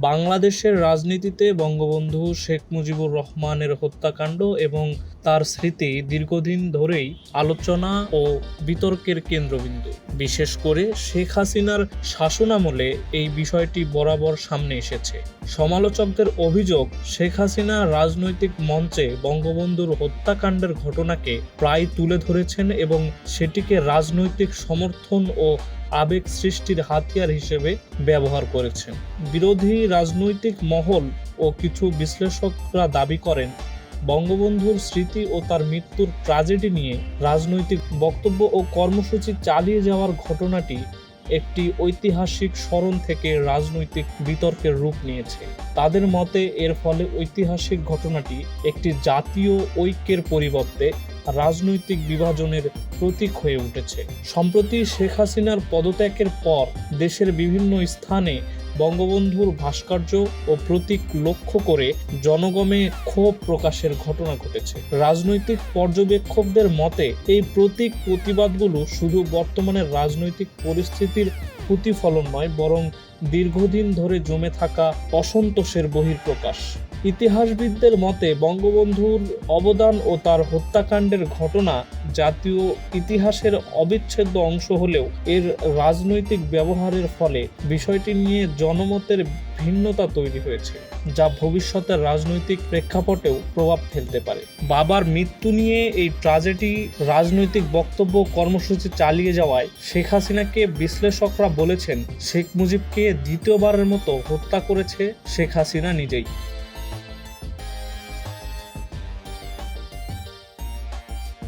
বাংলাদেশের রাজনীতিতে বঙ্গবন্ধু শেখ মুজিবুর রহমানের হত্যাকাণ্ড এবং তার স্মৃতি দীর্ঘদিন ধরেই আলোচনা ও বিতর্কের কেন্দ্রবিন্দু। বিশেষ করে শেখ হাসিনার শাসনামলে এই বিষয়টি বরাবর সামনে এসেছে। সমালোচকদের অভিযোগ, শেখ হাসিনা রাজনৈতিক মঞ্চে বঙ্গবন্ধুর হত্যাকাণ্ডের ঘটনাকে প্রায় তুলে ধরেছেন এবং সেটিকে রাজনৈতিক সমর্থন ও আবেগ সৃষ্টির হাতিয়ার হিসেবে ব্যবহার করেছেন বিরোধী রাজনৈতিক মহল ও কিছু বিশ্লেষকরা দাবি করেন, বঙ্গবন্ধুর স্মৃতি ও তার মৃত্যুর ট্র্যাজেডি নিয়ে রাজনৈতিক বক্তব্য ও কর্মসূচি চালিয়ে যাওয়ার ঘটনাটি একটি ঐতিহাসিক স্মরণ থেকে রাজনৈতিক বিতর্কের রূপ নিয়েছে। তাদের মতে, এর ফলে ঐতিহাসিক ঘটনাটি একটি জাতীয় ঐক্যের পরিবর্তে রাজনৈতিক বিভাজনের প্রতীক হয়ে উঠেছে। সম্প্রতি শেখ হাসিনার পদত্যাগের পর দেশের বিভিন্ন স্থানে বঙ্গবন্ধুর ভাস্কর্য ও প্রতীক লক্ষ্য করে জনগমে ক্ষোভ প্রকাশের ঘটনা ঘটেছে। রাজনৈতিক পর্যবেক্ষকদের মতে, এই প্রতীক প্রতিবাদগুলো শুধু বর্তমানের রাজনৈতিক পরিস্থিতির প্রতিফলন নয় বরং দীর্ঘদিন ধরে জমে থাকা অসন্তোষের বহিঃপ্রকাশ। ইতিহাসবিদদের মতে, বঙ্গবন্ধুর অবদান ও তার হত্যাকাণ্ডের ঘটনা জাতীয় ইতিহাসের অবিচ্ছেদ্য অংশ হলেও এর রাজনৈতিক ব্যবহারের ফলে বিষয়টি নিয়ে জনমতের ভিন্নতা তৈরি হয়েছে, যা ভবিষ্যতের রাজনৈতিক প্রেক্ষাপটেও প্রভাব ফেলতে পারে। বাবার মৃত্যু নিয়ে এই ট্রাজেডি রাজনৈতিক বক্তব্য কর্মসূচি চালিয়ে যাওয়ায় শেখ হাসিনাকে বিশ্লেষকরা বলেছেন, শেখ মুজিবকে দ্বিতীয়বারের মতো হত্যা করেছে শেখ হাসিনা নিজেই।